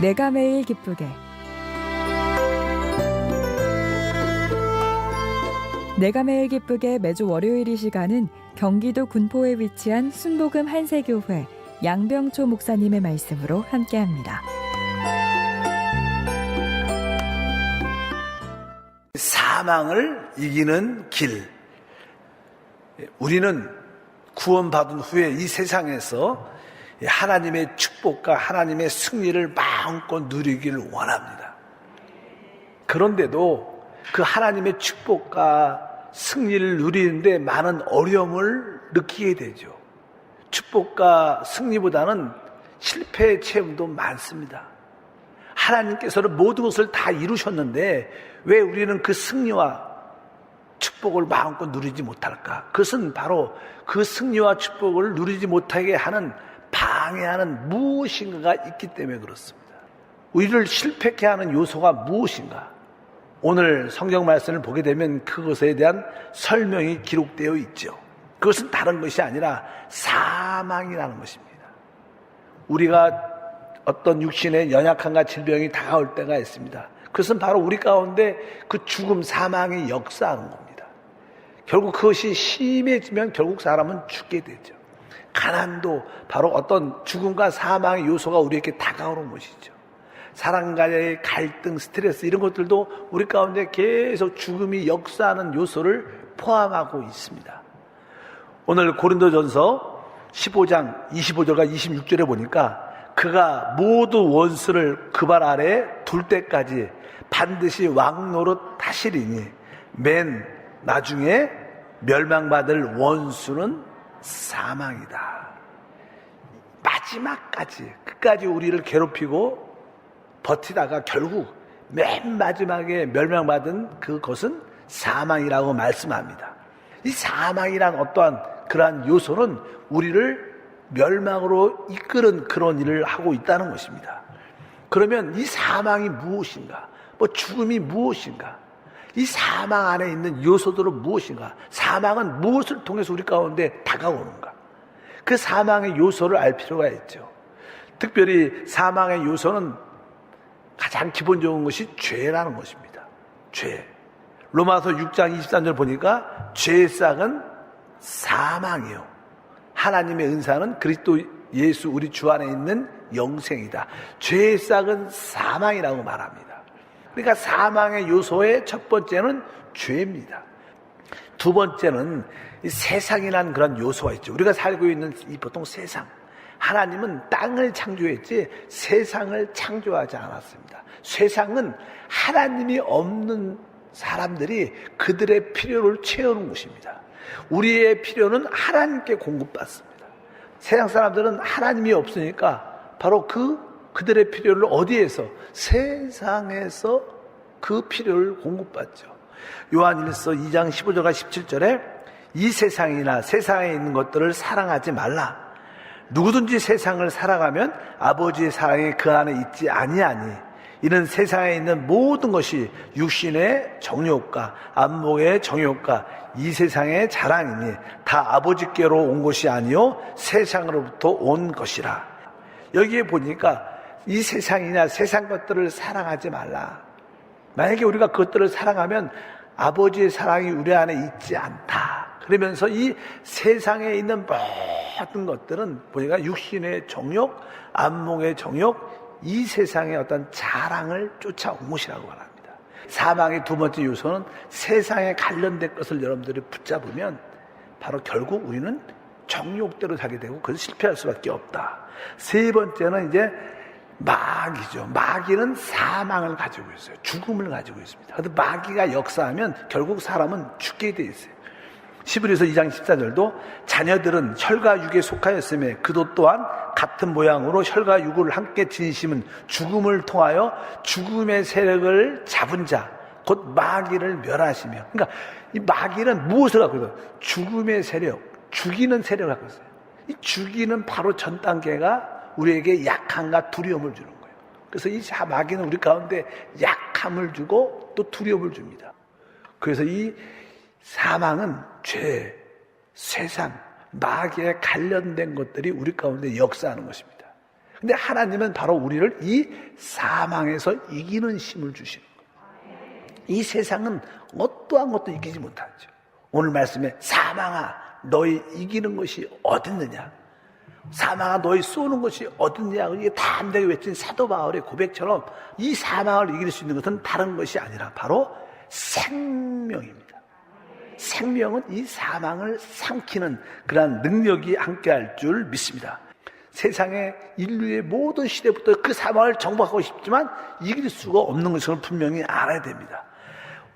내가 매일 기쁘게 내가 매일 기쁘게 매주 월요일 이 시간은 경기도 군포에 위치한 순복음 한세교회 양병초 목사님의 말씀으로 함께합니다. 사망을 이기는 길. 우리는 구원받은 후에 이 세상에서 하나님의 축복과 하나님의 승리를 마음껏 누리기를 원합니다. 그런데도 그 하나님의 축복과 승리를 누리는데 많은 어려움을 느끼게 되죠. 축복과 승리보다는 실패의 체험도 많습니다. 하나님께서는 모든 것을 다 이루셨는데 왜 우리는 그 승리와 축복을 마음껏 누리지 못할까? 그것은 바로 그 승리와 축복을 누리지 못하게 하는 방해하는 무엇인가가 있기 때문에 그렇습니다. 우리를 실패케 하는 요소가 무엇인가? 오늘 성경 말씀을 보게 되면 그것에 대한 설명이 기록되어 있죠. 그것은 다른 것이 아니라 사망이라는 것입니다. 우리가 어떤 육신의 연약함과 질병이 다가올 때가 있습니다. 그것은 바로 우리 가운데 그 죽음, 사망이 역사하는 겁니다. 결국 그것이 심해지면 결국 사람은 죽게 되죠. 가난도 바로 어떤 죽음과 사망의 요소가 우리에게 다가오는 것이죠. 사랑과의 갈등, 스트레스 이런 것들도 우리 가운데 계속 죽음이 역사하는 요소를 포함하고 있습니다. 오늘 고린도전서 15장 25절과 26절에 보니까 그가 모두 원수를 그 발 아래 둘 때까지 반드시 왕노릇 하시리니 맨 나중에 멸망받을 원수는 사망이다. 마지막까지 끝까지 우리를 괴롭히고 버티다가 결국 맨 마지막에 멸망받은 그것은 사망이라고 말씀합니다. 이 사망이란 어떠한 그러한 요소는 우리를 멸망으로 이끄는 그런 일을 하고 있다는 것입니다. 그러면 이 사망이 무엇인가? 뭐 죽음이 무엇인가? 이 사망 안에 있는 요소들은 무엇인가? 사망은 무엇을 통해서 우리 가운데 다가오는가? 그 사망의 요소를 알 필요가 있죠. 특별히 사망의 요소는 가장 기본적인 것이 죄라는 것입니다. 죄. 로마서 6장 23절 보니까 죄의 싹은 사망이요. 하나님의 은사는 그리스도 예수 우리 주 안에 있는 영생이다. 죄의 싹은 사망이라고 말합니다. 그러니까 사망의 요소의 첫 번째는 죄입니다. 두 번째는 세상이라는 그런 요소가 있죠. 우리가 살고 있는 이 보통 세상. 하나님은 땅을 창조했지 세상을 창조하지 않았습니다. 세상은 하나님이 없는 사람들이 그들의 필요를 채우는 곳입니다. 우리의 필요는 하나님께 공급받습니다. 세상 사람들은 하나님이 없으니까 바로 그 그들의 필요를 어디에서 세상에서 그 필요를 공급받죠. 요한일서 2장 15절과 17절에 이 세상이나 세상에 있는 것들을 사랑하지 말라. 누구든지 세상을 살아가면 아버지의 사랑이 그 안에 있지 아니하니 이는 세상에 있는 모든 것이 육신의 정욕과 안목의 정욕과 이 세상의 자랑이니 다 아버지께로 온 것이 아니요 세상으로부터 온 것이라. 여기에 보니까 이 세상이냐 세상 것들을 사랑하지 말라. 만약에 우리가 그것들을 사랑하면 아버지의 사랑이 우리 안에 있지 않다. 그러면서 이 세상에 있는 모든 것들은 보니까 육신의 정욕, 안목의 정욕, 이 세상의 어떤 자랑을 쫓아온 것이라고 말합니다. 사망의 두 번째 요소는 세상에 관련된 것을 여러분들이 붙잡으면 바로 결국 우리는 정욕대로 살게 되고 그것을 실패할 수밖에 없다. 세 번째는 이제 마귀죠. 마귀는 사망을 가지고 있어요. 죽음을 가지고 있습니다. 근데 마귀가 역사하면 결국 사람은 죽게 돼 있어요. 시브리서 2장 14절도 자녀들은 혈과 육에 속하였음에 그도 또한 같은 모양으로 혈과 육을 함께 지니심은 죽음을 통하여 죽음의 세력을 잡은 자, 곧 마귀를 멸하시며. 그러니까 이 마귀는 무엇을 갖고 있어요? 죽음의 세력, 죽이는 세력을 갖고 있어요. 이 죽이는 바로 전 단계가 우리에게 약함과 두려움을 주는 거예요. 그래서 이 마귀는 우리 가운데 약함을 주고 또 두려움을 줍니다. 그래서 이 사망은 죄, 세상, 마귀에 관련된 것들이 우리 가운데 역사하는 것입니다. 근데 하나님은 바로 우리를 이 사망에서 이기는 힘을 주시는 거예요. 이 세상은 어떠한 것도 이기지 못하죠. 오늘 말씀에 사망아 너희 이기는 것이 어딨느냐? 사망아 너희 쏘는 것이 어딨냐? 이게 담대하게 외친 사도 바울의 고백처럼 이 사망을 이길 수 있는 것은 다른 것이 아니라 바로 생명입니다. 생명은 이 사망을 삼키는 그러한 능력이 함께할 줄 믿습니다. 세상의 인류의 모든 시대부터 그 사망을 정복하고 싶지만 이길 수가 없는 것을 분명히 알아야 됩니다.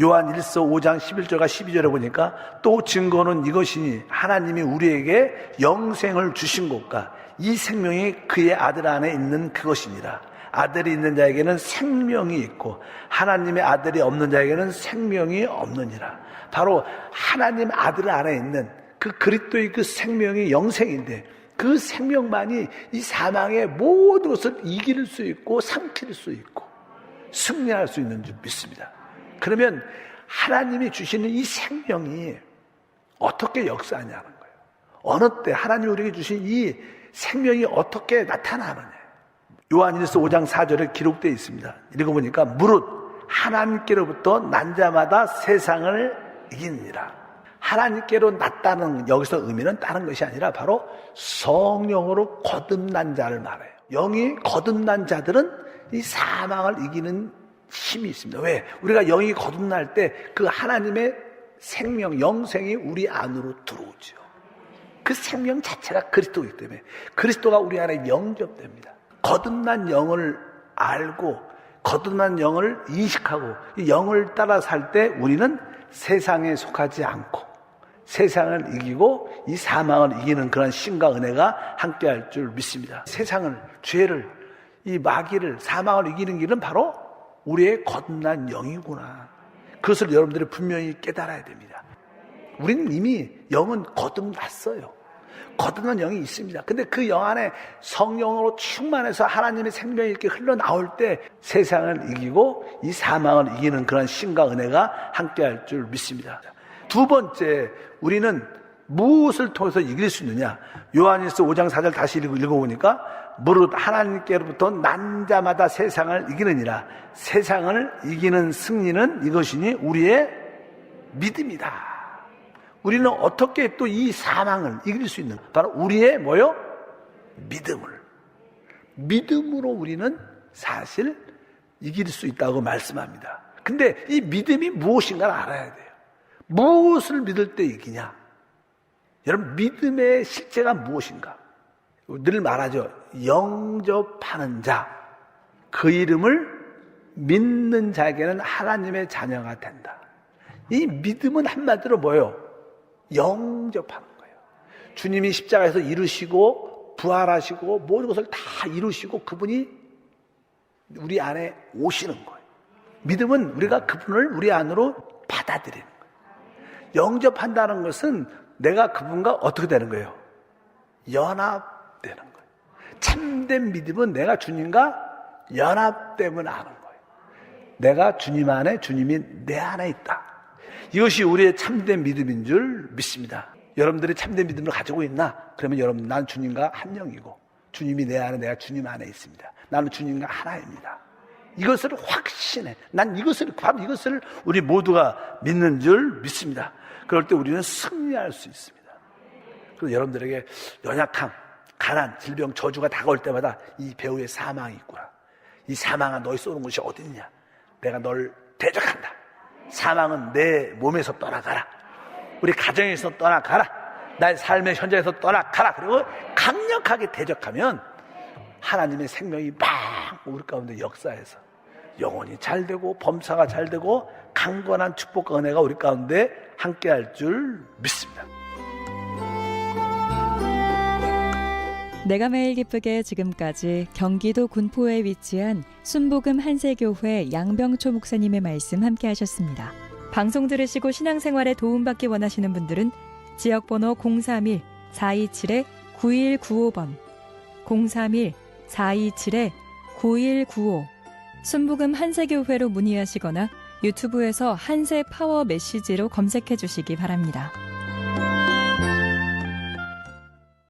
요한 1서 5장 11절과 12절에 보니까 또 증거는 이것이니 하나님이 우리에게 영생을 주신 것과 이 생명이 그의 아들 안에 있는 그것이니라. 아들이 있는 자에게는 생명이 있고 하나님의 아들이 없는 자에게는 생명이 없느니라. 바로 하나님 아들 안에 있는 그 그리스도의 그 생명이 영생인데 그 생명만이 이 사망의 모든 것을 이길 수 있고 삼킬 수 있고 승리할 수 있는 줄 믿습니다. 그러면 하나님이 주시는 이 생명이 어떻게 역사하냐는 거예요. 어느 때 하나님이 우리에게 주신 이 생명이 어떻게 나타나느냐. 요한일서 5장 4절에 기록되어 있습니다. 읽어보니까 무릇 하나님께로부터 난 자마다 세상을 이기느니라. 하나님께로 났다는 여기서 의미는 다른 것이 아니라 바로 성령으로 거듭난 자를 말해요. 영이 거듭난 자들은 이 사망을 이기는 힘이 있습니다. 왜? 우리가 영이 거듭날 때 그 하나님의 생명, 영생이 우리 안으로 들어오죠. 그 생명 자체가 그리스도이기 때문에 그리스도가 우리 안에 영접됩니다. 거듭난 영을 알고 거듭난 영을 인식하고 이 영을 따라 살 때 우리는 세상에 속하지 않고 세상을 이기고 이 사망을 이기는 그런 신과 은혜가 함께할 줄 믿습니다. 세상을 죄를 이 마귀를 사망을 이기는 길은 바로 우리의 거듭난 영이구나. 그것을 여러분들이 분명히 깨달아야 됩니다. 우리는 이미 영은 거듭났어요. 거듭난 영이 있습니다. 근데 그 영 안에 성령으로 충만해서 하나님의 생명이 이렇게 흘러나올 때 세상을 이기고 이 사망을 이기는 그런 신과 은혜가 함께 할 줄 믿습니다. 두 번째, 우리는 무엇을 통해서 이길 수 있느냐? 요한일서 5장 4절 다시 읽어- 읽어보니까 무릇 하나님께로부터 난 자마다 세상을 이기느니라. 세상을 이기는 승리는 이것이니 우리의 믿음이다. 우리는 어떻게 또 이 사망을 이길 수 있는 바로 우리의 뭐요? 믿음을. 믿음으로 우리는 사실 이길 수 있다고 말씀합니다. 근데 이 믿음이 무엇인가를 알아야 돼요. 무엇을 믿을 때 이기냐? 여러분, 믿음의 실제가 무엇인가? 늘 말하죠. 영접하는 자. 그 이름을 믿는 자에게는 하나님의 자녀가 된다. 이 믿음은 한마디로 뭐예요? 영접하는 거예요. 주님이 십자가에서 이루시고 부활하시고 모든 것을 다 이루시고 그분이 우리 안에 오시는 거예요. 믿음은 우리가 그분을 우리 안으로 받아들이는 거예요. 영접한다는 것은 내가 그분과 어떻게 되는 거예요? 연합되는 거예요. 참된 믿음은 내가 주님과 연합됨을 아는 거예요. 내가 주님 안에 주님이 내 안에 있다. 이것이 우리의 참된 믿음인 줄 믿습니다. 여러분들이 참된 믿음을 가지고 있나? 그러면 여러분, 난 주님과 한 영이고, 주님이 내 안에, 내가 주님 안에 있습니다. 나는 주님과 하나입니다. 이것을 확신해. 난 이것을, 바로 이것을 우리 모두가 믿는 줄 믿습니다. 그럴 때 우리는 승리할 수 있습니다. 그래서 여러분들에게 연약함, 가난, 질병, 저주가 다가올 때마다 이 배우의 사망이 있구나. 이 사망아 너희 쏘는 곳이 어딨냐? 내가 널 대적한다. 사망은 내 몸에서 떠나가라. 우리 가정에서 떠나가라. 나의 삶의 현장에서 떠나가라. 그리고 강력하게 대적하면 하나님의 생명이 막 우리 가운데 역사해서 영혼이 잘 되고 범사가 잘 되고 강건한 축복과 은혜가 우리 가운데 함께 할 줄 믿습니다. 내가 매일 기쁘게 지금까지 경기도 군포에 위치한 순복음 한세교회 양병초 목사님의 말씀 함께 하셨습니다. 방송 들으시고 신앙생활에 도움받기 원하시는 분들은 지역번호 031-427-9195번 031-427-9195 순복음 한세교회로 문의하시거나 유튜브에서 한세 파워 메시지로 검색해 주시기 바랍니다.